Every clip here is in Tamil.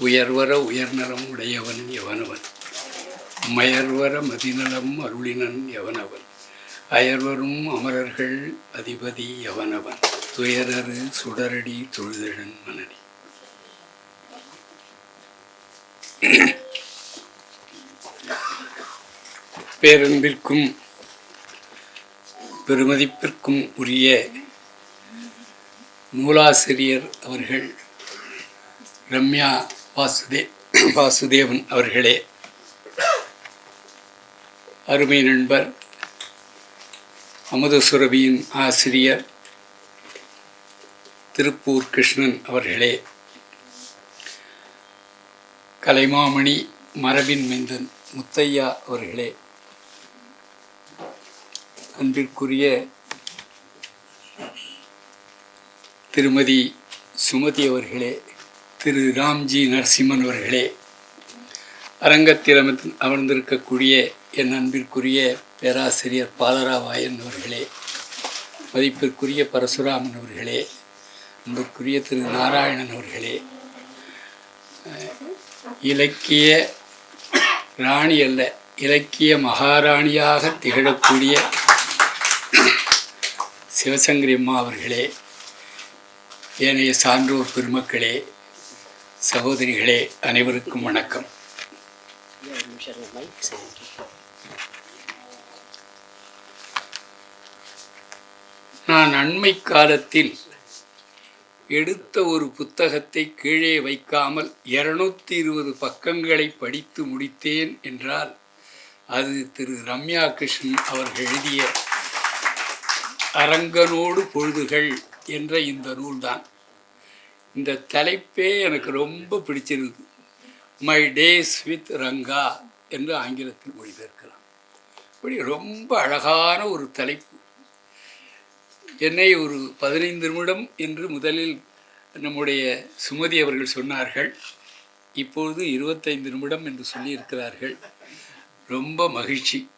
உயர்வர உயர்நலம் உடையவன் எவனவன்? மயர்வர மதிநலம் அருளினன் எவனவன்? அயர்வரும் அமரர்கள் அதிபதி எவனவன்? துயரரு சுடரடி தொழுதழன் மனநி பேரன்பிற்கும் பெருமதிப்பிற்கும் உரிய நூலாசிரியர் அவர்கள் ரம்யா வாசுதே வாசுதேவன் அவர்களே. அருமை நண்பர் அமுதசுரபியின் ஆசிரியர் திருப்பூர் கிருஷ்ணன் அவர்களே. கலைமாமணி மரபின் மைந்தன் முத்தையா அவர்களே. அன்பிற்குரிய திருமதி சுமதி அவர்களே. திரு ராம்ஜி நரசிம்மன் அவர்களே அரங்கத்தில் அமர்ந்து அமர்ந்திருக்கக்கூடிய என் அன்பிற்குரிய பேராசிரியர் பாலராவாயன் அவர்களே மதிப்பிற்குரிய பரசுராமன் அவர்களே அன்பிற்குரிய திரு நாராயணன் அவர்களே இலக்கிய ராணி அல்ல இலக்கிய மகாராணியாக திகழக்கூடிய சிவசங்கரி அம்மா அவர்களே ஏனைய சான்றோர் பெருமக்களே சகோதரிகளே அனைவருக்கும் வணக்கம். நான் அண்மை காலத்தில் எடுத்த ஒரு புத்தகத்தை கீழே வைக்காமல் இருநூத்தி இருபது பக்கங்களை படித்து முடித்தேன் என்றால் அது திரு. ரம்யா கிருஷ்ணன் அவர்கள் எழுதிய அரங்கனோடு பொழுதுகள் என்ற இந்த நூல்தான். இந்த தலைப்பே எனக்கு ரொம்ப பிடிச்சிருக்கு மை டேஸ் வித் ரங்கா என்று ஆங்கிலத்தில் மொழிபெயர்க்கலாம். இப்படி ரொம்ப அழகான ஒரு தலைப்பு. என்னை ஒரு பதினைந்து நிமிடம் என்று முதலில் நம்முடைய சுமதி அவர்கள் சொன்னார்கள். இப்பொழுது இருபத்தைந்து நிமிடம் என்று சொல்லியிருக்கிறார்கள். ரொம்ப மகிழ்ச்சி.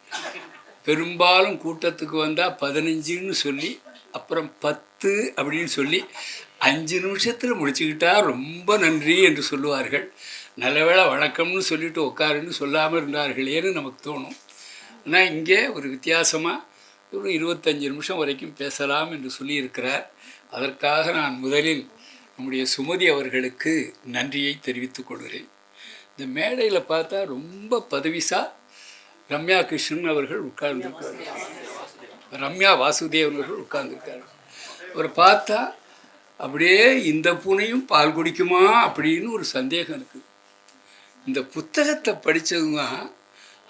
பெரும்பாலும் கூட்டத்துக்கு வந்தால் பதினஞ்சுன்னு சொல்லி அப்புறம் பத்து அப்படின்னு சொல்லி அஞ்சு நிமிஷத்தில் முடிச்சுக்கிட்டா ரொம்ப நன்றி என்று சொல்லுவார்கள். நல்லவேளை வணக்கம்னு சொல்லிட்டு உட்காருன்னு சொல்லாமல் இருந்தார்களேன்னு நமக்கு தோணும். ஆனால் இங்கே ஒரு வித்தியாசமாக ஒரு இருபத்தஞ்சு நிமிஷம் வரைக்கும் பேசலாம் என்று சொல்லியிருக்கிறார். அதற்காக நான் முதலில் நம்முடைய சுமதி அவர்களுக்கு நன்றியை தெரிவித்துக் கொள்கிறேன். இந்த மேடையில் பார்த்தா ரொம்ப பதவிசா ரம்யா கிருஷ்ணன் அவர்கள் உட்கார்ந்துருக்கார். ரம்யா வாசுதேவன் அவர்கள் உட்கார்ந்துருக்கார். அவரை பார்த்தா அப்படியே இந்த பூனையும் பால் குடிக்குமா அப்படின்னு ஒரு சந்தேகம் இருக்குது இந்த புத்தகத்தை படித்ததுங்க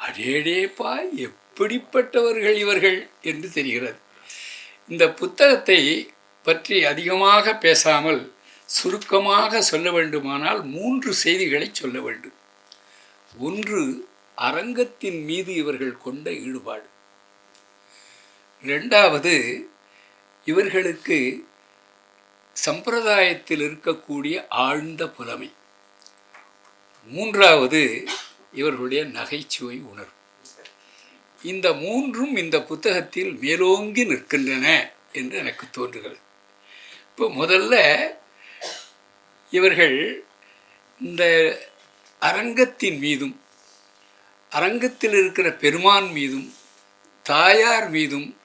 அடேடேப்பா எப்படிப்பட்டவர்கள் இவர்கள் என்று தெரிகிறது. இந்த புத்தகத்தை பற்றி அதிகமாக பேசாமல் சுருக்கமாக சொல்ல வேண்டுமானால் மூன்று செய்திகளை சொல்ல வேண்டும். ஒன்று அரங்கத்தின் மீது இவர்கள் கொண்ட ஈடுபாடு. ரெண்டாவது இவர்களுக்கு சம்பிரதாயத்தில் இருக்கக்கூடிய ஆழ்ந்த புலமை. மூன்றாவது இவர்களுடைய நகைச்சுவை உணர்வு. இந்த மூன்றும் இந்த புத்தகத்தில் மேலோங்கி நிற்கின்றன என்று எனக்கு தோன்றுகிறது. இப்போ முதல்ல இவர்கள் இந்த அரங்கத்தின் மீதும் அரங்கத்தில் இருக்கிற பெருமான் மீதும் தாயார் மீதும்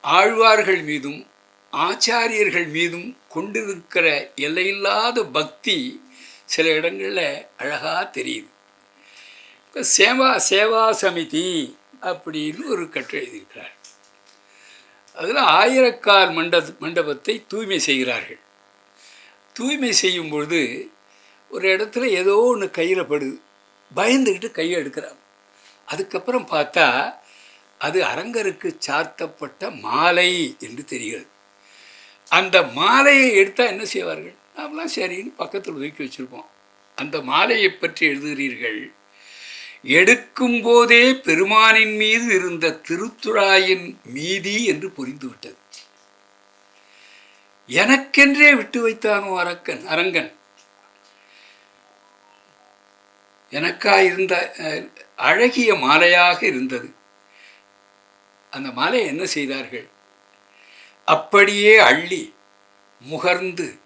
ஆழ்வார்கள் மீதும் ஆச்சாரியர்கள் மீதும் கொண்டிருக்கிற எல்லையில்லாத பக்தி சில இடங்களில் அழகாக தெரியுது. இப்போ சேவா சேவா சமிதி அப்படின்னு ஒரு கட்டுரை எழுதியிருக்கிறார். அதில் ஆயிரக்கால் மண்ட மண்டபத்தை தூய்மை செய்கிறார்கள். தூய்மை செய்யும் பொழுது ஒரு இடத்துல ஏதோ ஒன்று கையில் படுது பயந்துக்கிட்டு கையை எடுக்கிறாங்க அதுக்கப்புறம் பார்த்தா அது அரங்கருக்கு சார்த்தப்பட்ட மாலை என்று தெரிகிறது. அந்த மாலையை எடுத்தால் என்ன செய்வார்கள்? நாமெல்லாம் சரின்னு பக்கத்தில் ஒதுக்கி வச்சுருப்போம். அந்த மாலையை பற்றி எழுதுகிறீர்கள். எடுக்கும்போதே பெருமானின் மீது இருந்த திருத்துழாயின் மீதி என்று புரிந்துவிட்டது எனக்கென்றே விட்டு வைத்தானோ அரக்கன் அரங்கன்? எனக்கா இருந்த அழகிய மாலையாக இருந்தது. அந்த மாலையை என்ன செய்தார்கள்? அப்படியே அள்ளி முகர்ந்து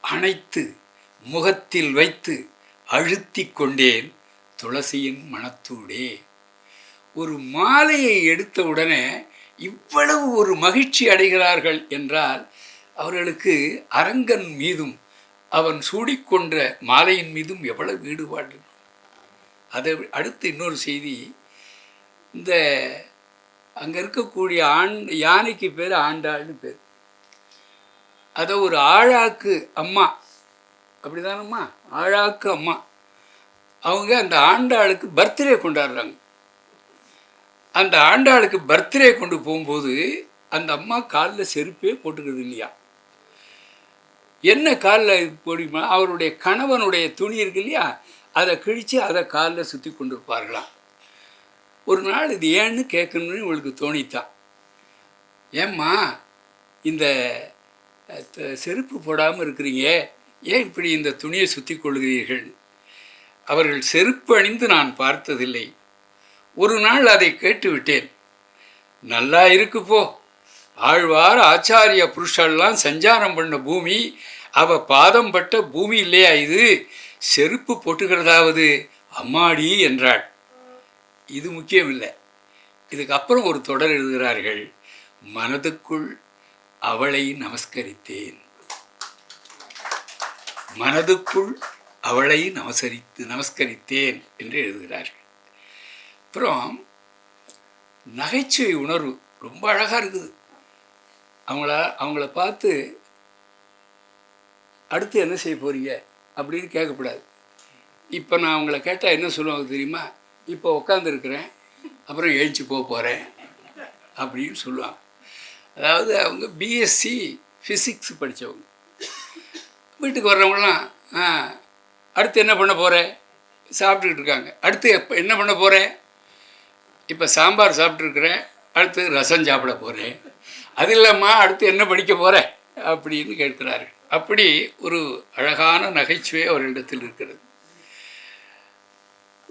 அணைத்து முகத்தில் வைத்து அழுத்தி கொண்டேன் துளசியின் மனத்தூடே. ஒரு மாலையை எடுத்த உடனே இவ்வளவு ஒரு மகிழ்ச்சி அடைகிறார்கள் என்றால் அவர்களுக்கு அரங்கன் மீதும் அவன் சூடிக்கொண்ட மாலையின் மீதும் எவ்வளவு ஈடுபாடு. அதை அடுத்து இன்னொரு செய்தி. இந்த அங்கே இருக்கக்கூடிய ஆண் யானைக்கு பேர் ஆண்டாள்னு பேர். அதை ஒரு ஆழாக்கு அம்மா அப்படிதானம்மா? ஆழாக்கு அம்மா. அவங்க அந்த ஆண்டாளுக்கு பர்த்டே கொண்டாடுறாங்க. அந்த ஆண்டாளுக்கு பர்த்டே கொண்டு போகும்போது அந்த அம்மா காலில் செருப்பே போட்டுக்கிறது இல்லையா? என்ன காலில் போடுமா? அவருடைய கணவனுடைய துணி இருக்கு இல்லையா? அதை கிழித்து அதை காலில் சுற்றி கொண்டு இருப்பார்களாம் ஒரு நாள் இது ஏன்னு கேட்கணும்னு இவளுக்கு தோணித்தான் ஏம்மா இந்த த- செருப்பு போடாமல் இருக்கிறீங்க. ஏன் இப்படி இந்த துணியை சுற்றி கொள்கிறீர்கள்? அவர்கள் செருப்பு அணிந்து நான் பார்த்ததில்லை. ஒரு நாள் அதை கேட்டுவிட்டேன். நல்லா இருக்கு போ. ஆழ்வார் ஆச்சாரிய புருஷெல்லாம் சஞ்சாரம் பண்ண பூமி அவ பாதம் பட்ட பூமி இல்லையா இது? செருப்பு போட்டுக்கிறதாவது அம்மாடி என்றாள். இது முக்கியம் இல்லை இதுக்கப்புறம் ஒரு தொடர் எழுதுகிறார்கள். மனதுக்குள் அவளை நமஸ்கரித்தேன். மனதுக்குள் அவளை நமசரித்து நமஸ்கரித்தேன் என்று எழுதுகிறார்கள். அப்புறம் நகைச்சுவை உணர்வு ரொம்ப அழகாக இருக்குது. அவங்கள அவங்கள பார்த்து அடுத்து என்ன செய்ய போகிறீங்க அப்படின்னு கேட்கக்கூடாது. இப்போ நான் அவங்கள கேட்டால் என்ன சொல்லுவாங்க தெரியுமா? இப்போ உட்காந்துருக்குறேன் அப்புறம் எழுச்சி போக போகிறேன் அப்படின்னு சொல்லுவாங்க. அதாவது அவங்க பிஎஸ்சி ஃபிசிக்ஸ் படித்தவங்க வீட்டுக்கு வர்றவங்களாம் அடுத்து என்ன பண்ண போகிற சாப்பிட்டுக்கிட்டு இருக்காங்க. அடுத்து எப்போ என்ன பண்ண போகிறேன் இப்போ சாம்பார் சாப்பிட்ருக்குறேன் அடுத்து ரசம் சாப்பிட போகிறேன் அது இல்லாமல் அடுத்து என்ன படிக்க போகிறேன் அப்படின்னு கேட்கிறாரு அப்படி ஒரு அழகான நகைச்சுவை அவரிடத்தில் இருக்கிறது.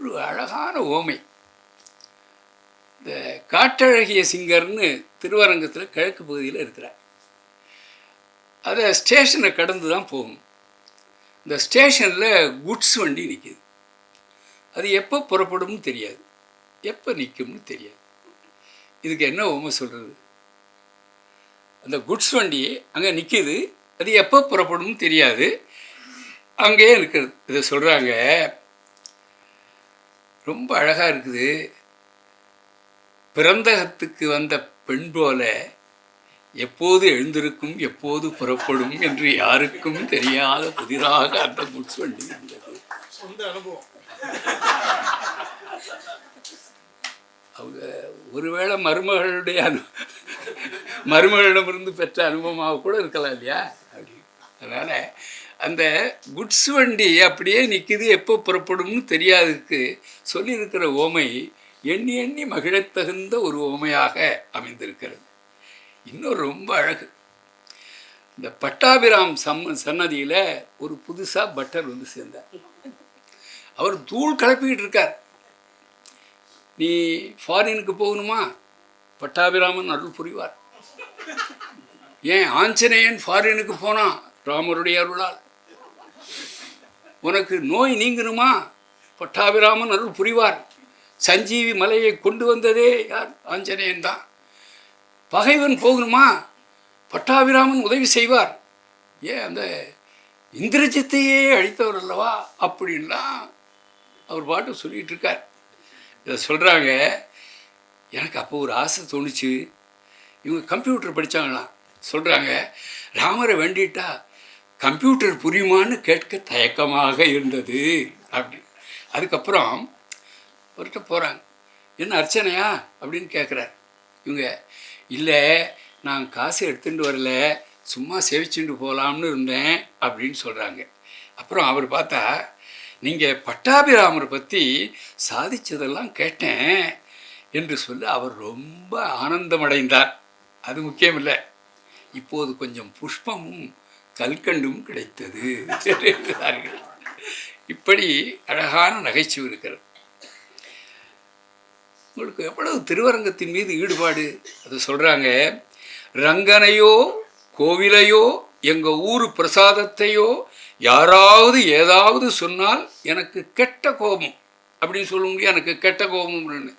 ஒரு அழகான ஓமை. இந்த காட்டழகிய சிங்கர்னு திருவரங்கத்தில் கிழக்கு பகுதியில் இருக்கிறார். அதை ஸ்டேஷனை கடந்து தான் போகும் இந்த ஸ்டேஷனில் குட்ஸ் வண்டி நிற்கிது அது எப்போ புறப்படும்னு தெரியாது. எப்போ நிற்கும்னு தெரியாது. இதுக்கு என்ன உண்மை சொல்கிறது அந்த குட்ஸ் வண்டி அங்கே நிற்கிது அது எப்போ புறப்படும்னு தெரியாது. அங்கேயே இருக்கிறது இதை சொல்கிறாங்க ரொம்ப அழகாக இருக்குது. பிறந்தகத்துக்கு வந்த பெண் போல எப்போது எழுந்திருக்கும் எப்போது புறப்படும் என்று யாருக்கும் தெரியாத புதிராக அந்த வண்டி இருந்தது சொந்த அனுபவம். அவங்க ஒருவேளை மருமகளுடைய அனு மருமகளிடமிருந்து பெற்ற அனுபவமாக கூட இருக்கலாம் இல்லையா? அப்படி. அதனால் அந்த குட்ஸ் வண்டி அப்படியே நிற்கிது எப்போ புறப்படும்னு தெரியாததுக்கு சொல்லியிருக்கிற ஓமை எண்ணி எண்ணி மகிழத் தகுந்த ஒரு ஓமையாக அமைந்திருக்கிறது. இன்னும் ரொம்ப அழகு. இந்த பட்டாபிராம் சம் சன்னதியில் ஒரு புதுசாக பட்டர் வந்து சேர்ந்தார். அவர் தூள் கிளப்பிக்கிட்டு இருக்கார். நீ ஃபாரினுக்கு போகணுமா? பட்டாபிராமன் அருள் புரிவார். ஏன் ஆஞ்சநேயன் ஃபாரினுக்கு போனான் ராமருடைய அருளால்? உனக்கு நோய் நீங்கணுமா பட்டாபிராமன் அருள் புரிவார். சஞ்சீவி மலையை கொண்டு வந்ததே யார்? ஆஞ்சநேயன் தான். பகைவன் போகணுமா? பட்டாபிராமன் உதவி செய்வார். ஏன் அந்த இந்திரஜித்தையே அழித்தவர் அல்லவா? அப்படின்லாம் அவர் பாட்டு சொல்லிகிட்டு இருக்கார். இதை சொல்கிறாங்க எனக்கு அப்போ ஒரு ஆசை தோணுச்சு. இவங்க கம்ப்யூட்டர் படித்தாங்களாம் சொல்கிறாங்க ராமரை வேண்டிட்டா கம்ப்யூட்டர் புரியுமான்னு கேட்க தயக்கமாக இருந்தது. அப்படின்னு அதுக்கப்புறம் அவர்கிட்ட போகிறாங்க என்ன அர்ச்சனையா? அப்படின்னு கேட்குறார் இவங்க இல்லை நான் காசு எடுத்துட்டு வரல. சும்மா சேவிச்சுட்டு போகலாம்னு இருந்தேன். அப்படின்னு சொல்கிறாங்க அப்புறம் அவர் பார்த்தா நீங்கள் பட்டாபிராமரை பற்றி சாதிச்சதெல்லாம் கேட்டேன். என்று சொல்லி அவர் ரொம்ப ஆனந்தமடைந்தார். அது முக்கியமில்லை. இப்போது கொஞ்சம் புஷ்பமும் கல்கண்டும் கிடைத்தது என்றார்கள் இப்படி அழகான நகைச்சுவை இருக்கிறது. உங்களுக்கு எவ்வளவு திருவரங்கத்தின் மீது ஈடுபாடு? அது சொல்கிறாங்க ரங்கனையோ கோவிலையோ எங்கள் ஊர் பிரசாதத்தையோ யாராவது ஏதாவது சொன்னால் எனக்கு கெட்ட கோபம். அப்படின்னு சொல்ல முடியும் எனக்கு கெட்ட கோபம்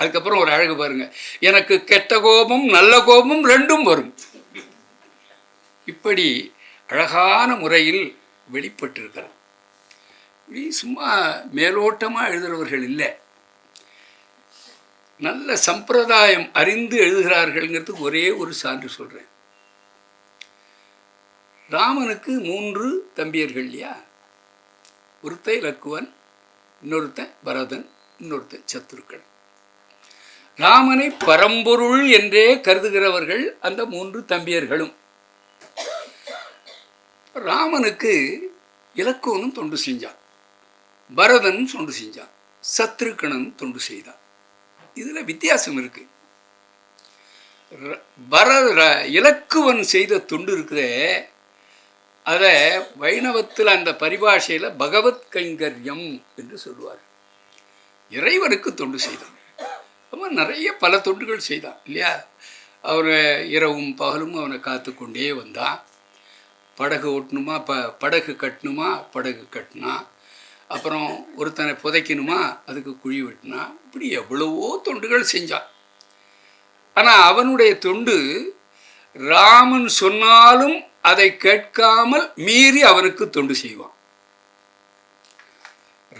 அதுக்கப்புறம் ஒரு அழகு பாருங்கள் எனக்கு கெட்ட கோபம் நல்ல கோபம் ரெண்டும் வரும். இப்படி அழகான முறையில் வெளிப்பட்டிருக்கிறது. இப்படி சும்மா மேலோட்டமாக எழுதுகிறவர்கள் இல்லை. நல்ல சம்பிரதாயம் அறிந்து எழுதுகிறார்கள்ங்கிறதுக்கு ஒரே ஒரு சான்று சொல்கிறேன் ராமனுக்கு மூன்று தம்பியர்கள் இல்லையா? ஒருத்த இலக்குவன் இன்னொருத்தன் பரதன் இன்னொருத்தன் சத்துருக்கன் ராமனை பரம்பொருள் என்றே கருதுகிறவர்கள் அந்த மூன்று தம்பியர்களும். ராமனுக்கு இலக்குவனும் தொண்டு செஞ்சான். பரதன் தொண்டு செஞ்சான். சத்ருக்கணன் தொண்டு செய்தான். இதில் வித்தியாசம் இருக்கு. பர இலக்குவன் செய்த தொண்டு இருக்குதே அதை வைணவத்தில் அந்த பரிபாஷையில் பகவத் கைங்கரியம் என்று சொல்லுவார். இறைவனுக்கு தொண்டு செய்தான். அவன் நிறைய பல தொண்டுகள் செய்தான் இல்லையா? அவர் இரவும் பகலும் அவனை காத்து கொண்டே வந்தான். படகு ஓட்டணுமா? ப படகு கட்டணுமா? படகு கட்டினா? அப்புறம் ஒருத்தனை புதைக்கணுமா? அதுக்கு குழி வெட்டினா? இப்படி எவ்வளவோ தொண்டுகள் செஞ்சான் ஆனால் அவனுடைய தொண்டு ராமன் சொன்னாலும் அதை கேட்காமல் மீறி அவனுக்கு தொண்டு செய்வான்.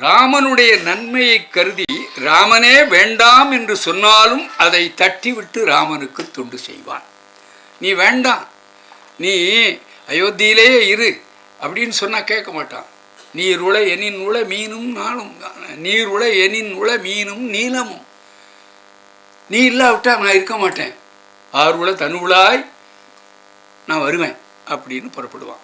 ராமனுடைய நன்மையை கருதி ராமனே வேண்டாம் என்று சொன்னாலும் அதை தட்டிவிட்டு ராமனுக்கு தொண்டு செய்வான். நீ வேண்டாம். நீ அயோத்தியிலேயே இரு அப்படின்னு சொன்னால் கேட்க மாட்டான். நீர் உள எனின் உள மீனும் நானும் நீர் உள எனின் உள மீனும் நீளமும். நீ இல்லாவிட்டா நான் இருக்க மாட்டேன். ஆறு உள தனுவுளாய் நான் வருவேன் அப்படின்னு புறப்படுவான்.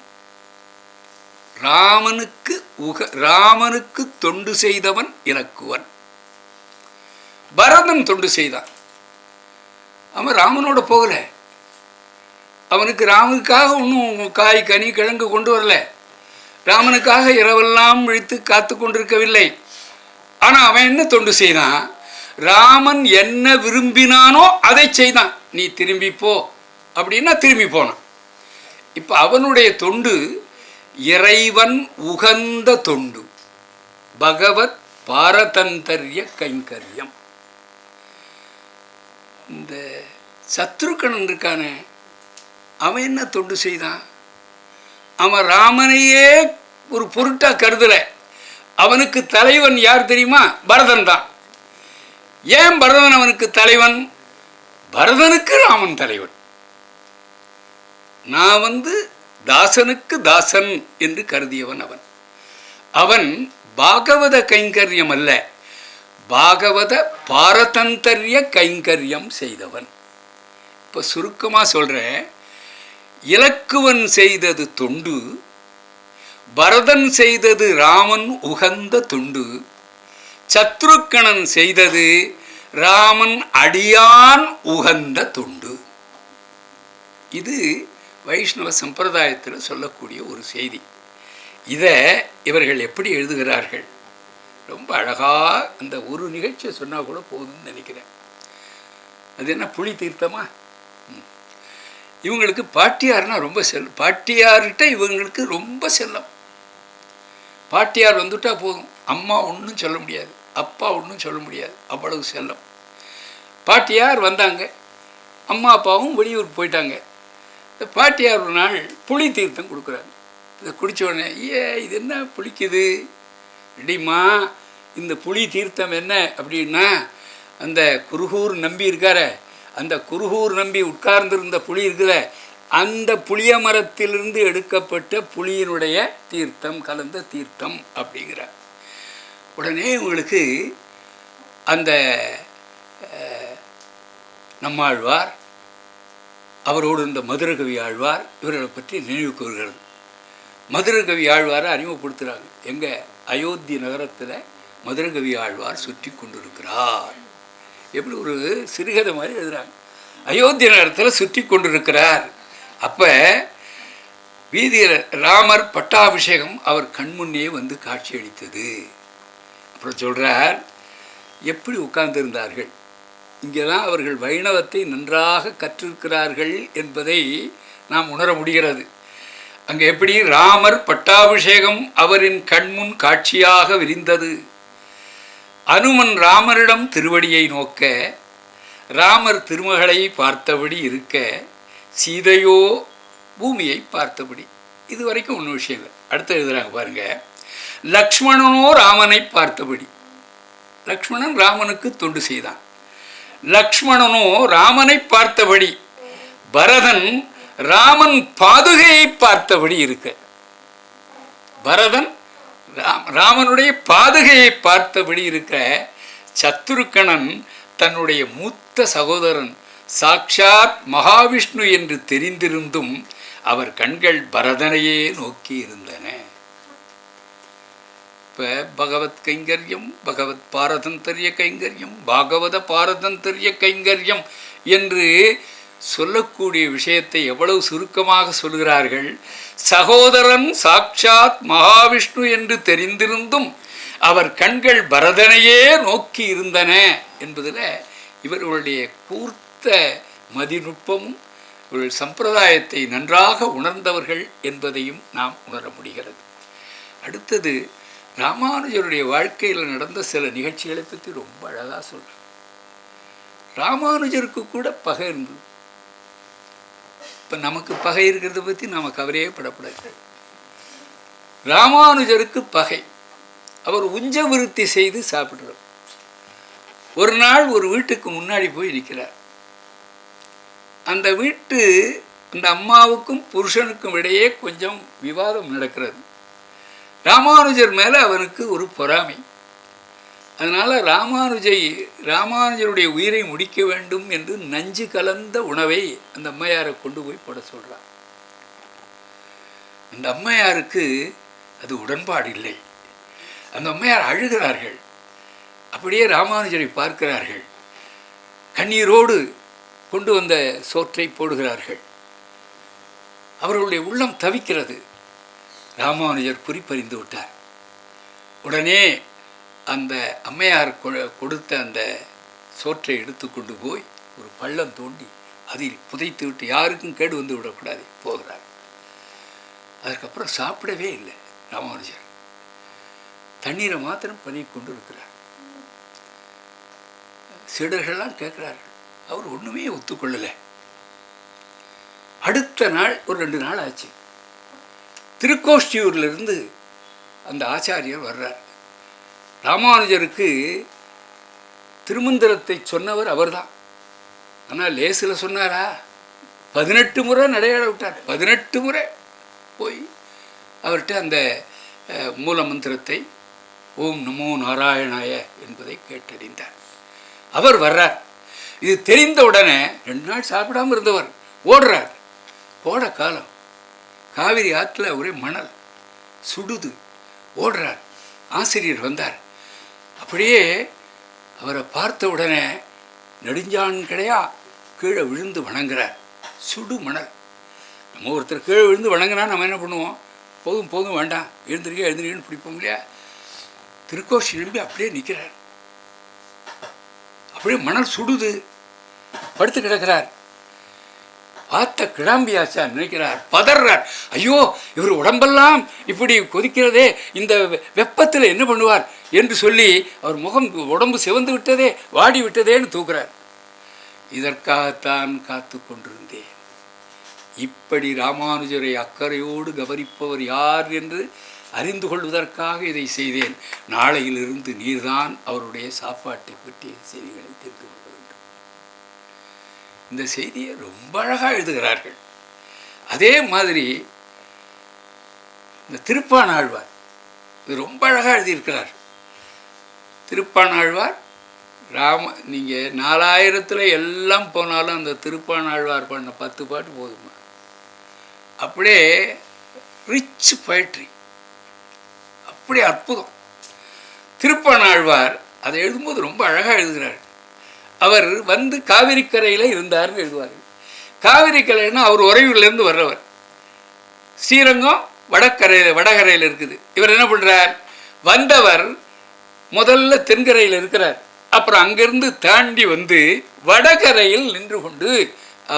ராமனுக்கு உக ராமனுக்கு தொண்டு செய்தவன் இலக்குவன் பரதன் தொண்டு செய்தான். அவன் ராமனோட போகல. அவனுக்கு ராமனுக்காக ஒன்றும் காய் கனி கிழங்கு கொண்டு வரல. ராமனுக்காக இரவெல்லாம் விழித்து காத்து கொண்டிருக்கவில்லை. ஆனால் அவன் என்ன தொண்டு செய்தான்? ராமன் என்ன விரும்பினானோ அதை செய்தான். நீ திரும்பி போ அப்படின்னா திரும்பி போனான். இப்போ அவனுடைய தொண்டு இறைவன் உகந்த தொண்டு. பகவத் பாரதந்தரிய கைங்கரியம். இந்த சத்ருக்கணன் இருக்கானே அவன் என்ன தொண்டு செய்தான்? அவன் ராமனையே ஒரு பொருட்டாக கருதல. அவனுக்கு தலைவன் யார் தெரியுமா? பரதன் தான். ஏன் பரதன் அவனுக்கு தலைவன்? பரதனுக்கு ராமன் தலைவன். நான் வந்து தாசனுக்கு தாசன் என்று கருதியவன் அவன். அவன் பாகவத கைங்கரியம் அல்ல. பாகவத பாரதந்தர்ய கைங்கரியம் செய்தவன். இப்போ சுருக்கமாக சொல்கிறேன் இலக்குவன் செய்தது தொண்டு பரதன் செய்தது ராமன் உகந்த தொண்டு. சத்ருக்கணன் செய்தது ராமன் அடியான் உகந்த தொண்டு. இது வைஷ்ணவ சம்பிரதாயத்தில் சொல்லக்கூடிய ஒரு செய்தி. இதை இவர்கள் எப்படி எழுதுகிறார்கள்? ரொம்ப அழகாக அந்த ஒரு நிகழ்ச்சியை சொன்னால் கூட போதும்னு நினைக்கிறேன். அது என்ன புலி தீர்த்தமா? இவங்களுக்கு பாட்டியார்னா ரொம்ப செல்லம் பாட்டியார்கிட்ட இவங்களுக்கு ரொம்ப செல்லம். பாட்டியார் வந்துட்டால் போதும். அம்மா ஒன்றும் சொல்ல முடியாது. அப்பா ஒன்றும் சொல்ல முடியாது. அவ்வளவு செல்லம். பாட்டியார் வந்தாங்க. அம்மா அப்பாவும் வெளியூர் போயிட்டாங்க. இந்த பாட்டியார் ஒரு நாள் புளி தீர்த்தம் கொடுக்குறாங்க. இதை குடித்த உடனே ஏ இது என்ன புளிக்குது? ரெடிம்மா இந்த புளி தீர்த்தம் என்ன? அப்படின்னா அந்த குருகூர் நம்பி இருக்கார அந்த குருகூர் நம்பி உட்கார்ந்திருந்த புளி இருக்குத அந்த புளிய மரத்திலிருந்து எடுக்கப்பட்ட புளியினுடைய தீர்த்தம் கலந்த தீர்த்தம் அப்படிங்கிறார். உடனே உங்களுக்கு அந்த நம்மாழ்வார் அவரோடு இந்த மதுரகவி ஆழ்வார் இவர்களை பற்றி நினைவு கூறுகிறது மதுரகவி ஆழ்வாரை அறிமுகப்படுத்துகிறாங்க எங்கள் அயோத்தி நகரத்தில் மதுரகவி ஆழ்வார் சுற்றி கொண்டிருக்கிறார். எப்படி ஒரு சிறுகதை மாதிரி எழுதுறாங்க. அயோத்திய நேரத்தில் சுற்றி கொண்டிருக்கிறார். அப்போ வீதியில் ராமர் பட்டாபிஷேகம் அவர் கண்முன்னே வந்து காட்சியளித்தது. அப்புறம் சொல்கிறார் எப்படி உட்கார்ந்திருந்தார்கள்? இங்கே தான் அவர்கள் வைணவத்தை நன்றாக கற்றிருக்கிறார்கள் என்பதை நாம் உணர முடிகிறது. அங்கே எப்படி ராமர் பட்டாபிஷேகம் அவரின் கண்முன் காட்சியாக விரிந்தது? அனுமன் ராமரிடம் திருவடியை நோக்க ராமர் திருமகளை பார்த்தபடி இருக்க சீதையோ பூமியை பார்த்தபடி. இது வரைக்கும் ஒன்றும் விஷயம் இல்லை. அடுத்து எழுதுகிறாங்க பாருங்க. லக்ஷ்மணனோ ராமனை பார்த்தபடி. லக்ஷ்மணன் ராமனுக்கு தொண்டு செய்தான். லக்ஷ்மணனோ ராமனை பார்த்தபடி பரதன் ராமன் பாதுகையை பார்த்தபடி இருக்க. பரதன் ராமனுடைய பாதுகையை பார்த்தபடி இருக்க சத்துருக்கணன் தன்னுடைய மூத்த சகோதரன் சாக்ஷாத் மகாவிஷ்ணு என்று தெரிந்திருந்தும் அவர் கண்கள் பரதனையே நோக்கி இருந்தன. இப்போ பகவத் கைங்கரியம் பகவத் பாரதந்தரிய கைங்கரியம் பாகவத பாரதந்தரிய கைங்கரியம் என்று சொல்லக்கூடிய விஷயத்தை எவ்வளவு சுருக்கமாக சொல்கிறார்கள்? சகோதரன் சாக்ஷாத் மகாவிஷ்ணு என்று தெரிந்திருந்தும் அவர் கண்கள் பரதனையே நோக்கி இருந்தன என்பதில் இவர்களுடைய கூர்த்த மதிநுட்பமும் இவர்கள் சம்பிரதாயத்தை நன்றாக உணர்ந்தவர்கள் என்பதையும் நாம் உணர முடிகிறது. அடுத்தது ராமானுஜருடைய வாழ்க்கையில் நடந்த சில நிகழ்ச்சிகளை பற்றி ரொம்ப அழகாக சொல்கிறேன் ராமானுஜருக்கு கூட பகை இருந்தது. இப்போ நமக்கு பகை இருக்கிறத பற்றி நாம் கவலையே படப்படாது ராமானுஜருக்கு பகை. அவர் உஞ்ச விருத்தி செய்து சாப்பிடுறார். ஒரு நாள் ஒரு வீட்டுக்கு முன்னாடி போய் நிற்கிறார். அந்த வீட்டு அந்த அம்மாவுக்கும் புருஷனுக்கும் இடையே கொஞ்சம் விவாதம் நடக்கிறது. ராமானுஜர் மேலே அவனுக்கு ஒரு பொறாமை. அதனால் ராமானுஜை ராமானுஜருடைய உயிரை முடிக்க வேண்டும் என்று நஞ்சு கலந்த உணவை அந்த அம்மையாரை கொண்டு போய் போட சொல்கிறார் அந்த அம்மையாருக்கு அது உடன்பாடு இல்லை. அந்த அம்மையார் அழுகிறார்கள். அப்படியே ராமானுஜரை பார்க்கிறார்கள். கண்ணீரோடு கொண்டு வந்த சோற்றை போடுகிறார்கள். அவர்களுடைய உள்ளம் தவிக்கிறது. ராமானுஜர் குறிப்பறிந்து விட்டார். உடனே அந்த அம்மையார் கொ- கொடுத்த அந்த சோற்றை எடுத்து கொண்டு போய் ஒரு பள்ளம் தோண்டி அதில் புதைத்து விட்டு யாருக்கும் கேடு வந்து விடக்கூடாது போகிறார். அதுக்கப்புறம் சாப்பிடவே இல்லை ராமானுஜர். தண்ணீரை மாத்திரம் பனி கொண்டு இருக்கிறார் சீடர்கள்லாம் கேட்குறார்கள் அவர் ஒன்றுமே ஒத்துக்கொள்ளலை. அடுத்த நாள் ஒரு ரெண்டு நாள் ஆச்சு. திருக்கோஷ்டியூர்லேருந்து அந்த ஆச்சாரியர் வர்றார். ராமானுஜருக்கு திருமந்திரத்தை சொன்னவர் அவர்தான். ஆனால் லேசில் சொன்னாரா? பதினெட்டு முறை நடையாட விட்டார். பதினெட்டு முறை போய் அவர்கிட்ட அந்த மூல மந்திரத்தை ஓம் நமோ நாராயணாய என்பதை கேட்டறிந்தார். அவர் வர்றார். இது தெரிந்த உடனே ரெண்டு நாள் சாப்பிடாம இருந்தவர் ஓடுறார். போட காலம் காவிரி ஆற்றுல ஒரே மணல் சுடுது ஓடுறார். ஆசிரியர் வந்தார். அப்படியே அவரை பார்த்த உடனே நெடுஞ்சான் கிடையா கீழே விழுந்து வணங்குறார். சுடு மணல். நம்ம ஒருத்தர் கீழே விழுந்து வணங்கினா நம்ம என்ன பண்ணுவோம்? போதும் போதும் வேண்டாம். எழுந்திருக்கே எழுந்திருக்கேன்னு பிடிப்போம் இல்லையா? திருக்கோஷி எழும்பி அப்படியே நிற்கிறார் அப்படியே மணல் சுடுது. படுத்து கிடக்கிறார். பார்த்த கிடாம்பியாச்சார் நினைக்கிறார் பதறார். ஐயோ இவர் உடம்பெல்லாம் இப்படி கொதிக்கிறதே இந்த வெ- வெப்பத்தில் என்ன பண்ணுவார் என்று சொல்லி அவர் முகம் உடம்பு சிவந்து விட்டதே வாடி விட்டதேன்னு தூக்குறார். இதற்காகத்தான் காத்து கொண்டிருந்தேன். இப்படி ராமானுஜரை அக்கறையோடு கவனிப்பவர் யார் என்று அறிந்து கொள்வதற்காக இதை செய்தேன். நாளையிலிருந்து நீர்தான் அவருடைய சாப்பாட்டை பற்றிய செய்திகளை தெரிந்து இந்த செய்தியை ரொம்ப அழகாக எழுதுகிறார்கள். அதே மாதிரி இந்த திருப்பானாழ்வார் இது ரொம்ப அழகாக எழுதியிருக்கிறார். திருப்பானாழ்வார் ராம நீங்கள் நாலாயிரத்தில் எல்லாம் போனாலும் அந்த திருப்பானாழ்வார் பண்ண பத்து பாட்டு போதுமா? அப்படியே ரிச் poetry. அப்படி அற்புதம். திருப்பானாழ்வார் அதை எழுதும்போது ரொம்ப அழகாக எழுதுகிறார். அவர் வந்து காவிரிக்கரையில் இருந்தார்னு எழுதுவார். காவிரிக்கரைன்னா அவர் உறையூர்லேருந்து வர்றவர். ஸ்ரீரங்கம் வடக்கரையில் வடகரையில் இருக்குது. இவர் என்ன பண்ணுறார் வந்தவர் முதல்ல தென்கரையில் இருக்கிறார். அப்புறம் அங்கிருந்து தாண்டி வந்து வடகரையில் நின்று கொண்டு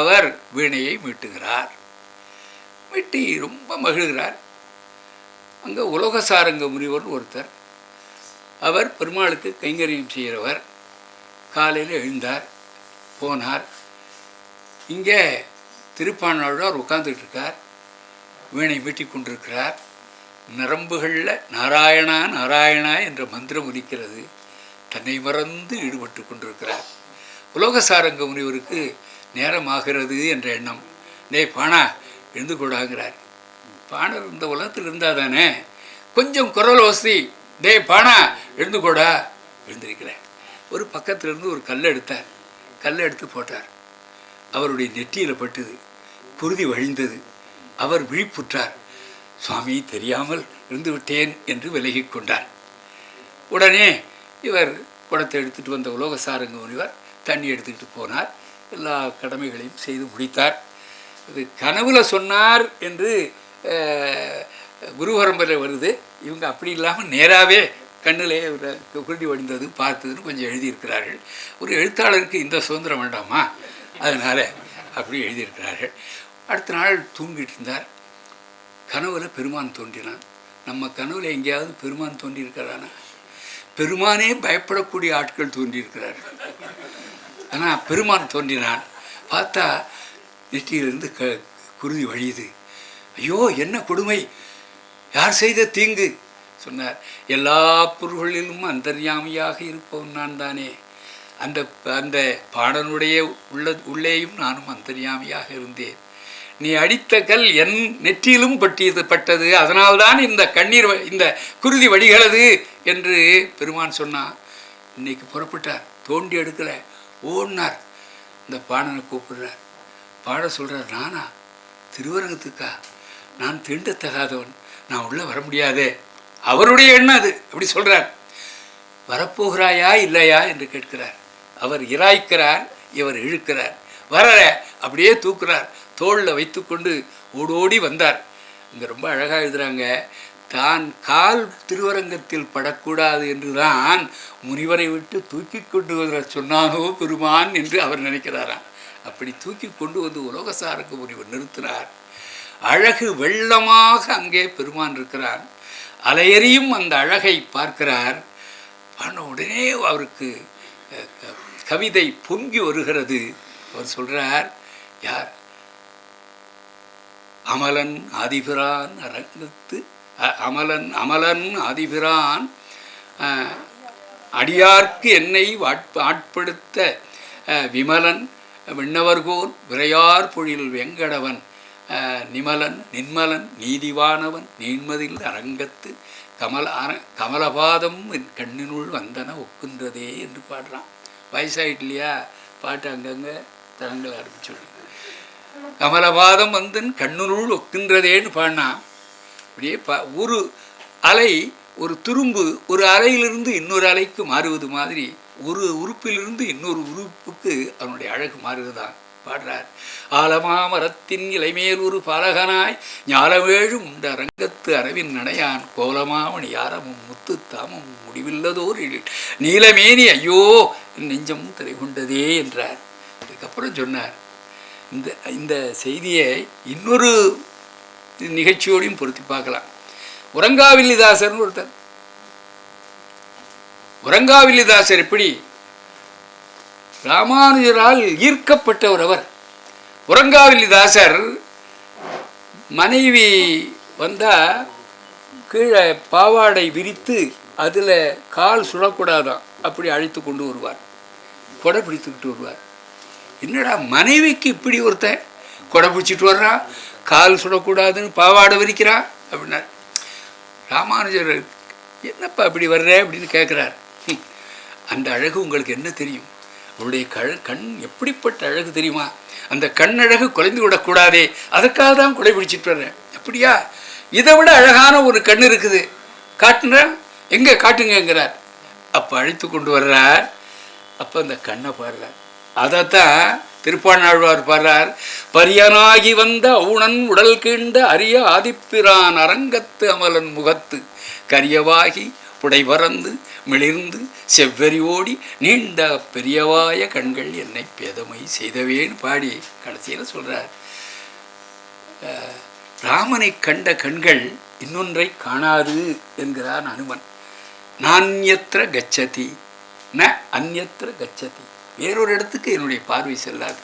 அவர் வீணையை மீட்டுகிறார். மீட்டி ரொம்ப மகிழ்கிறார். அங்கே உலகசாரங்க முனிவர்னு ஒருத்தர். அவர் பெருமாளுக்கு கைங்கரியம் செய்கிறவர். காலையில் எழுந்தார் போனார். இங்கே திருப்பாணாழ்வார் உட்கார்ந்துட்டு இருக்கார் வீணை மீட்டி கொண்டிருக்கிறார். நரம்புகளில் நாராயணா நாராயணா என்ற மந்திரம் ஒலிக்கிறது தன்னை மறந்து ஈடுபட்டு கொண்டிருக்கிறார். உலோகசாரங்க முனிவருக்கு நேரமாகிறது என்ற எண்ணம். டேய் பானா எழுந்து கூடாங்கிறார் பாணர் இந்த உலகத்தில் இருந்தால் தானே கொஞ்சம் குரல் வசதி டேய் பானா எழுந்து கூடா எழுந்திருக்கிறேன் ஒரு பக்கத்திலிருந்து ஒரு கல் எடுத்தார். கல்லை எடுத்து போட்டார். அவருடைய நெற்றியில் பட்டது. குருதி வழிந்தது. அவர் விழிப்புற்றார். சுவாமி தெரியாமல் இருந்து விட்டேன் என்று விலகிக் கொண்டார். உடனே இவர் குடத்தை எடுத்துட்டு வந்த உலோகசாரங்க முனிவர் தண்ணி எடுத்துக்கிட்டு போனார். எல்லா கடமைகளையும் செய்து முடித்தார். இது கனவுல சொன்னார் என்று அஹ், குரு வருது. இவங்க அப்படி இல்லாமல் நேராகவே கண்ணிலே ஒரு குருடி வடிந்தது பார்த்ததுன்னு கொஞ்சம் எழுதியிருக்கிறார்கள். ஒரு எழுத்தாளருக்கு இந்த சுதந்திரம் வேண்டாமா? அதனால் அப்படி எழுதியிருக்கிறார்கள். அடுத்த நாள் தூங்கிட்டு இருந்தார். கனவுல பெருமான் தோன்றினான். நம்ம கனவுல எங்கேயாவது பெருமான் தோன்றியிருக்கிறானா? பெருமானே பயப்படக்கூடிய ஆட்கள் தோன்றியிருக்கிறார்கள். ஆனால் பெருமான் தோன்றினான். பார்த்தா நெற்றியிலிருந்து க குருதி வழியுது. ஐயோ என்ன கொடுமை? யார் செய்த தீங்கு? சொன்னார். எல்லா பொருள்களிலும் அந்தர்யாமியாக இருப்பவன் நான் தானே அந்த அந்த பாடனுடைய உள்ள உள்ளேயும் நானும் அந்தர்யாமியாக இருந்தேன். நீ அடித்த கல் என் நெற்றியிலும் பட்டியது பட்டது. அதனால்தான் இந்த கண்ணீர் இந்த குருதி வடிகளது என்று பெருமான் சொன்னான் இன்னைக்கு புறப்பட்டார். தோண்டி எடுக்கலை. ஓடினார். இந்த பாடனை கூப்பிடுறார். பாட சொல்கிறார் நானா? திருவரங்கத்துக்கா? நான் தீண்டத்தகாதவன். நான் உள்ளே வர முடியாதே. அவருடைய எண்ணம் அது. அப்படி சொல்கிறார் வரப்போகிறாயா இல்லையா என்று கேட்கிறார். அவர் இராய்க்கிறார் இவர் இழுக்கிறார். வர அப்படியே தூக்குறார். தோளில் வைத்துக்கொண்டு ஓடோடி வந்தார். இங்கே ரொம்ப அழகாக எழுதுகிறாங்க தான் கால் திருவரங்கத்தில் படக்கூடாது என்றுதான் முனிவரை விட்டு தூக்கி கொண்டு வர சொன்னானோ பெருமான் என்று அவர் நினைக்கிறாராம். அப்படி தூக்கி கொண்டு வந்து உலோகசாரங்க முனிவர் நிறுத்தினார். அழகு வெள்ளமாக அங்கே பெருமான் இருக்கிறான். அலையறியும் அந்த அழகை பார்க்கிறார். ஆன உடனே அவருக்கு கவிதை பொங்கி வருகிறது. அவர் சொல்கிறார் யார்? அமலன் ஆதிபிரான் அரங்கத்து அ- அமலன் அமலன் ஆதிபிரான் அடியார்க்கு என்னை வாட் ஆட்படுத்த விமலன் விண்ணவர்கோன் விரையார் பொழில் வெங்கடவன் நிமலன் நின்மலன் நீதிவானவன் நீண்மதில் அரங்கத்து கமல அர கமலபாதம் என் கண்ணினுள் வந்தன ஒக்குன்றதே என்று பாடுறான். வயசாயிட்டு இல்லையா பாட்டு அங்கங்கே தரங்கள் ஆரம்பிச்சுடு கமலபாதம் வந்து கண்ணினுள் ஒக்கின்றதேன்னு பாடினான். அப்படியே ப ஒரு அலை ஒரு துரும்பு ஒரு அலையிலிருந்து இன்னொரு அலைக்கு மாறுவது மாதிரி ஒரு உறுப்பிலிருந்து இன்னொரு உறுப்புக்கு அவனுடைய அழகு மாறுவதுதான் பாடுறார். ஆலமாமரத்தின் இலைமேல் ஒரு பாலகனாய் ஞாலவேழும் உண்ட அரங்கத்து அரவின் நடையான் கோலமாவன் யாரமும் முத்துத்தாமும் முடிவில்லதோர் எழில் நீலமேனி ஐயோ நெஞ்சம் கொண்டதே என்றார். அதுக்கப்புறம் சொன்னார் இந்த இந்த செய்தியை இன்னொரு நிகழ்ச்சியோடையும் பொருத்தி பார்க்கலாம். உரங்காவில்லிதாசர்னு ஒருத்தர். உரங்காவில்லிதாசர் எப்படி ராமானுஜரால் ஈர்க்கப்பட்டவர் அவர். உறங்காவில்லிதாசர் மனைவி வந்தால் கீழே பாவாடை விரித்து அதில் கால் சுடக்கூடாதான் அப்படி அழைத்து கொண்டு வருவார். கொடை பிடித்துக்கிட்டு வருவார். என்னடா மனைவிக்கு இப்படி ஒருத்தன்? கொடை பிடிச்சிட்டு வர்றான் கால் சுடக்கூடாதுன்னு பாவாடை விரிக்கிறான் அப்படின்னார். ராமானுஜர் என்னப்பா இப்படி வர்ற? அப்படின்னு கேட்குறார் அந்த அழகு உங்களுக்கு என்ன தெரியும்? அவருடைய கழ கண் எப்படிப்பட்ட அழகு தெரியுமா? அந்த கண்ணழகு குலைந்து விடக்கூடாதே. அதற்காக தான் கொடை பிடிச்சிட்டு வர்றேன். அப்படியா? இதை விட அழகான ஒரு கண் இருக்குது. காட்டுறேன் எங்கே காட்டுங்கங்கிறார். அப்போ அழைத்து கொண்டு வர்றார். அப்போ அந்த கண்ணை பாடுறார் அதைத்தான் திருப்பாணாழ்வார் பாடுறார். பரியனாகி வந்த அவுணன் உடல் கீண்ட அரிய ஆதிப்பிரான் அரங்கத்து அமலன் முகத்து கரியவாகி புடை பறந்து மிளிர்ந்து செவ்வரி ஓடி நீண்ட பெரியவாய கண்கள் என்னை பேதமை செய்தவேன்னு பாடி. கடைசியில் சொல்கிறார் ராமனை கண்ட கண்கள் இன்னொன்றை காணாது என்கிறான் அனுமன். நான்யத்திர கச்சதி? ந அந்யத்திர கச்சதி. வேறொரு இடத்துக்கு என்னுடைய பார்வை செல்லாது.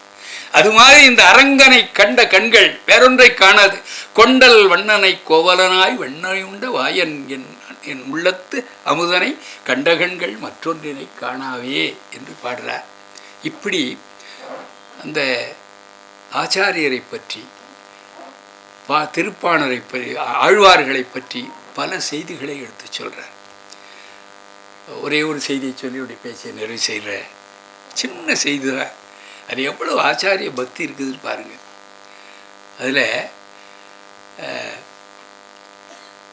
அது மாதிரி இந்த அரங்கனை கண்ட கண்கள் வேறொன்றை காணாது. கொண்டல் வண்ணனை கோவலனாய் வண்ணையுண்ட வாயன் என் என் உள்ளத்து அமுதனை கண்டகண்கள் மற்றொன்றினை காணாவே என்று பாடுறார். இப்படி அந்த ஆச்சாரியரை பற்றி பா திருப்பாணரை பற்றி ஆழ்வார்களை பற்றி பல செய்திகளை எடுத்து சொல்கிறார் ஒரே ஒரு செய்தியை சொல்லி உடைய பேச்சை நிறைவு செய்கிற சின்ன செய்தி தான். அது எவ்வளோ ஆச்சாரிய பக்தி இருக்குதுன்னு பாருங்கள் அதில்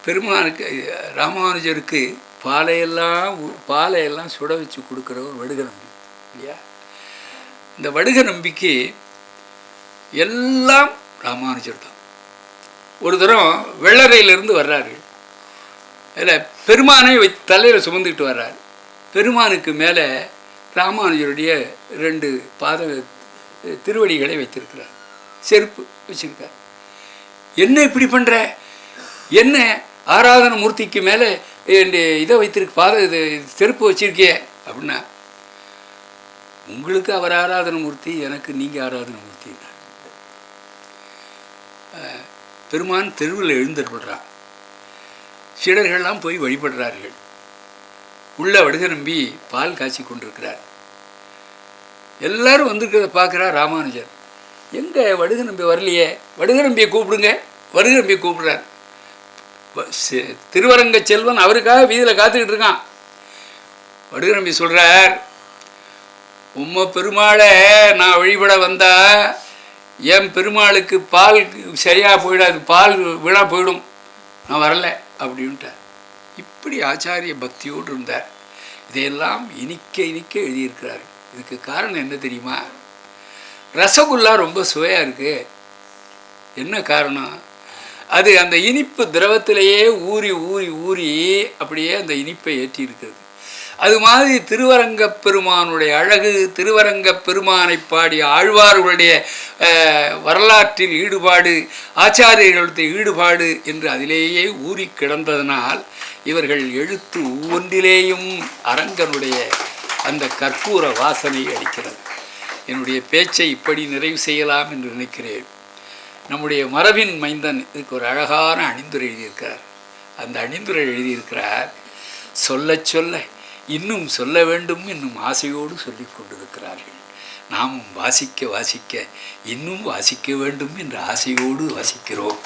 பெருமானுக்கு ராமானுஜருக்கு பாலையெல்லாம் பாலையெல்லாம் சுட வச்சு கொடுக்குற ஒரு வடுக நம்பி இல்லையா? இந்த வடுக நம்பிக்கை எல்லாம் ராமானுஜர் தான். ஒரு தரம் வெள்ளரையிலிருந்து வர்றாரு. அதில் பெருமானை வை தலையில் சுமந்துக்கிட்டு வர்றார். பெருமானுக்கு மேலே ராமானுஜருடைய ரெண்டு பாத திருவடிகளை வைத்திருக்கிறார். செருப்பு வச்சுருக்கார். என்ன இப்படி பண்ணுற என்ன ஆராதன மூர்த்திக்கு மேலே இதை வைத்திருக்கு பாத இது செருப்பு வச்சிருக்கியே அப்படின்னா உங்களுக்கு அவர் ஆராதன மூர்த்தி எனக்கு நீங்கள் ஆராதன மூர்த்தி பெருமான் தெருவில் எழுந்தப்படுறான் சீடர்கள்லாம் போய் வழிபடுறார்கள். உள்ள வடுக நம்பி பால் காய்ச்சி கொண்டிருக்கிறார். எல்லாரும் வந்திருக்கிறத பார்க்குறார் ராமானுஜர். எங்கே வடுக நம்பி வரலையே? வடுக நம்பியை கூப்பிடுங்க. வடுக நம்பியை கூப்பிடுறார். திருவரங்க செல்வன் அவருக்காக வீதியில் காத்துக்கிட்டு இருக்கான். வடுக நம்பி சொல்கிறார் உம்ம பெருமாளை நான் வழிபட வந்தால் என் பெருமாளுக்கு பால் சரியாக போயிடாது பால் விழா போயிடும். நான் வரல அப்படின்ட்டார். இப்படி ஆச்சாரிய பக்தியோடு இருந்தார். இதையெல்லாம் இனிக்க இனிக்க எழுதியிருக்கிறார். இதுக்கு காரணம் என்ன தெரியுமா? ரசகுல்லா ரொம்ப சுவையாக இருக்குது என்ன காரணம்? அது அந்த இனிப்பு திரவத்திலேயே ஊறி ஊறி ஊறி அப்படியே அந்த இனிப்பை ஏற்றி இருக்கிறது அது மாதிரி திருவரங்கப் பெருமானுடைய அழகு திருவரங்கப் பெருமானை பாடிய ஆழ்வார்களுடைய வரலாற்றில் ஈடுபாடு ஆச்சாரியர்களுடைய ஈடுபாடு என்று அதிலேயே ஊறி கிடந்ததனால் இவர்கள் எழுத்து ஒவ்வொன்றிலேயும் அரங்கனுடைய அந்த கற்பூர வாசனை அளிக்கிறது. என்னுடைய பேச்சை இப்படி நிறைவு செய்யலாம் என்று நினைக்கிறேன். நம்முடைய மரபின் மைந்தன் இதுக்கு ஒரு அழகான அணிந்துரை எழுதியிருக்கிறார். அந்த அணிந்துரை எழுதியிருக்கிறார் சொல்லச் சொல்ல இன்னும் சொல்ல வேண்டும் என்னும் ஆசையோடு சொல்லிக் கொண்டிருக்கிறார்கள். நாமும் வாசிக்க வாசிக்க இன்னும் வாசிக்க வேண்டும் என்ற ஆசையோடு வாசிக்கிறோம்.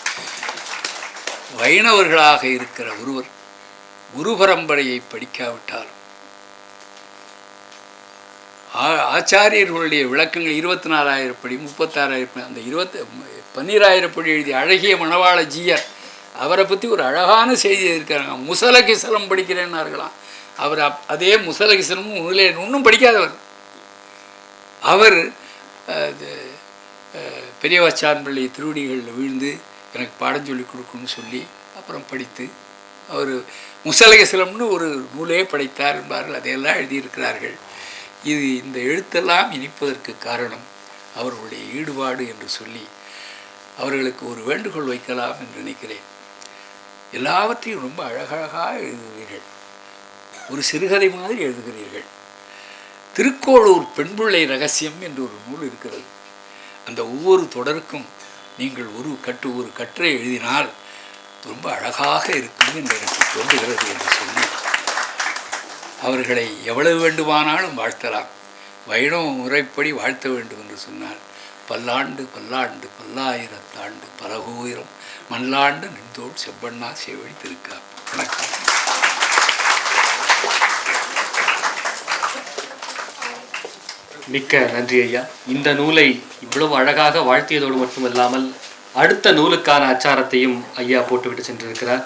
வைணவர்களாக இருக்கிற ஒருவர் குரு பரம்பரையை படிக்காவிட்டால் ஆ- ஆச்சாரியர்களுடைய விளக்கங்கள் இருபத்தி நாலாயிரம் படி முப்பத்தாறாயிரம் அந்த இருபத்தி பன்னீராயிரப்பொழி எழுதிய அழகிய மணவாள ஜீயர். அவரை பற்றி ஒரு அழகான செய்தி இருக்காங்க முசலகிசலம் படிக்கிறேன்னார்களாம். அவர் அப் அதே முசலகிசலமும் நூலே ஒன்றும் படிக்காதவர். அவர் பெரியவாச்சான் பிள்ளை திருவடிகளில் விழுந்து எனக்கு பாடம் சொல்லி கொடுக்குன்னு சொல்லி அப்புறம் படித்து அவர் முசலகசலம்னு ஒரு நூலே படைத்தார் என்பார்கள். அதையெல்லாம் எழுதியிருக்கிறார்கள். இது இந்த எழுத்தெல்லாம் இனிப்பதற்கு காரணம் அவர்களுடைய ஈடுபாடு என்று சொல்லி அவர்களுக்கு ஒரு வேண்டுகோள் வைக்கலாம் என்று நினைக்கிறேன். எல்லாவற்றையும் ரொம்ப அழகழகாக எழுதுகிறீர்கள் ஒரு சிறுகதை மாதிரி எழுதுகிறீர்கள். திருக்கோளூர் பெண்பிள்ளை ரகசியம் என்று ஒரு நூல் இருக்கிறது. அந்த ஒவ்வொரு தொடருக்கும் நீங்கள் ஒரு கட்டு ஒரு கற்றை எழுதினால் ரொம்ப அழகாக இருக்கும் என்று எனக்கு தோன்றுகிறது என்று சொல்லி அவர்களை எவ்வளவு வேண்டுமானாலும் வாழ்த்தலாம். வைணவ முறைப்படி வாழ்த்த வேண்டும் என்று சொன்னால் பல்லாண்டு பல்லாண்டு பல்லாயிரத்தாண்டு பலகோயிரம் மல்லாண்டு நின்றோடு செவ்வண்ணா சேவடி திருக்கா வணக்கம். மிக்க நன்றி ஐயா. இந்த நூலை இவ்வளவு அழகாக வாழ்த்தியதோடு மட்டுமல்லாமல் அடுத்த நூலுக்கான அச்சாரத்தையும் ஐயா போட்டுவிட்டு சென்றிருக்கிறார்.